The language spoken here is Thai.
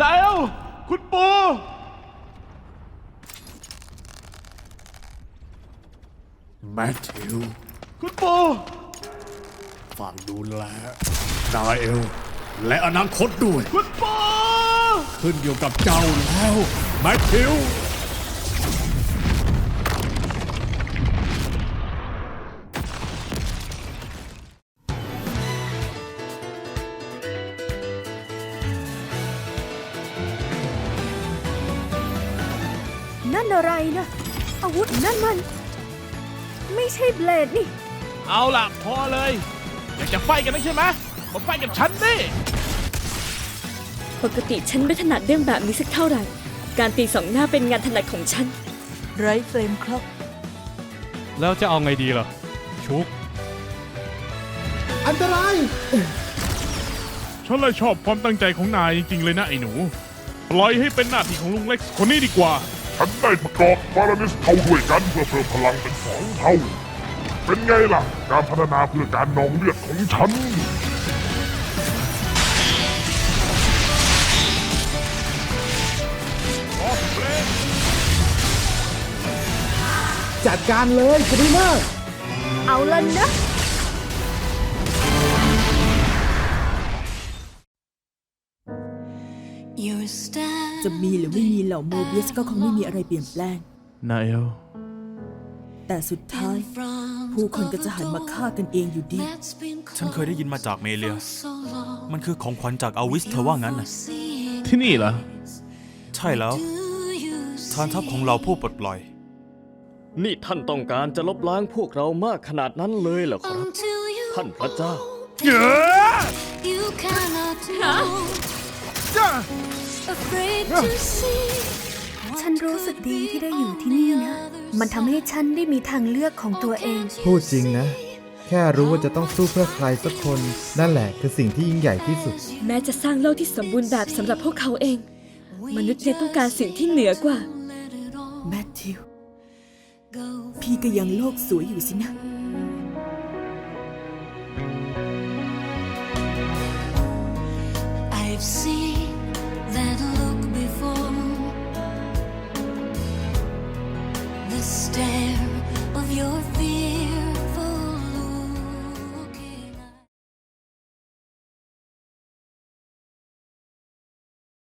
นายเอลคุณปูแมทธิวคุณปูฝากดูแลนาเอล และอนาคตด้วย คุณปูขึ้นอยู่กับเจ้าแล้วแมทธิว นั่นอะไรนะ อาวุธนั่นมัน ไม่ใช่เบลดนี่ เอาล่ะ พอเลย อยากจะไฟกันนะใช่ไหมมาไฟกับฉันดิ ปกติฉันไม่ถนัดเรื่องแบบนี้สักเท่าไหร่ การตีสองหน้าเป็นงานถนัดของฉัน ไรเฟรมครับ แล้วจะเอาไงดีล่ะ ชุก อันตราย ฉันเลยชอบความตั้งใจของนายจริงๆเลยนะไอ้หนู ปล่อยให้เป็นหน้าที่ของลุงเล็กซ์คนนี้ดีกว่า ฉันได้ประกอบบาลานิสเท่าด้วยกันเพื่อเพิ่มพลังเป็นสองเท่า เป็นไงล่ะ การพัฒนาเพื่อการนองเลือดของฉัน จัดการเลยคดีมากเอาละนะ จะมีหรือไม่มีเหล่าโมเบียสก็คงไม่มีอะไรเปลี่ยนแปลง นายเอล แต่สุดท้าย ผู้คนก็จะหันมาฆ่ากันเองอยู่ดี ฉันเคยได้ยินมาจากเมเลีย มันคือของขวัญจากอาวิสเธอว่างั้นนะที่นี่เหรอ ใช่แล้วทานทัพของเราผู้ปลดปล่อย นี่ท่านต้องการจะลบล้างพวกเรามากขนาดนั้นเลยเหรอครับ ท่านพระเจ้าเยอะ ฉันรู้สึกดีที่ได้อยู่ที่นี่นะ มันทำให้ฉันได้มีทางเลือกของตัวเอง พูดจริงนะ แค่รู้ว่าจะต้องสู้เพื่อใครสักคน นั่นแหละคือสิ่งที่ยิ่งใหญ่ที่สุด แม้จะสร้างโลกที่สมบูรณ์แบบสำหรับพวกเขาเอง มนุษย์ยังต้องการสิ่งที่เหนือกว่า แมทธิว พี่ก็ยังโลกสวยอยู่สินะ I've seen stare.